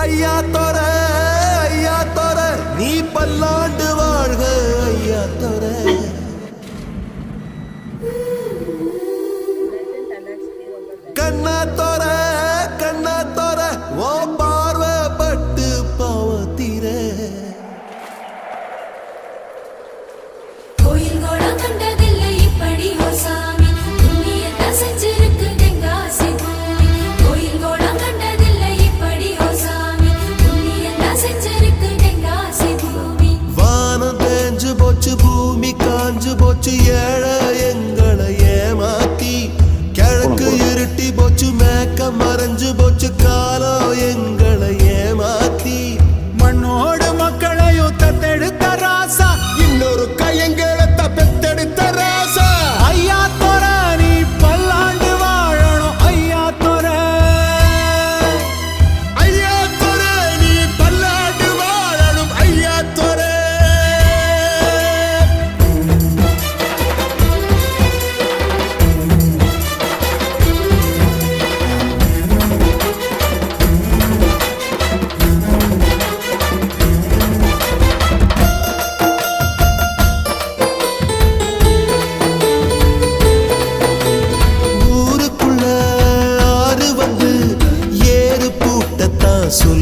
ஐயா தொர ஐயா தொர நீ பல்லாண்டு வாழ்க ஐயா தொர. கண்ணா தொர போச்சு ஏழை எங்களை ஏமாத்தி. கிழக்கு இருட்டி போச்சு மேக்க மறைஞ்சு போச்சு காலம் எங்க su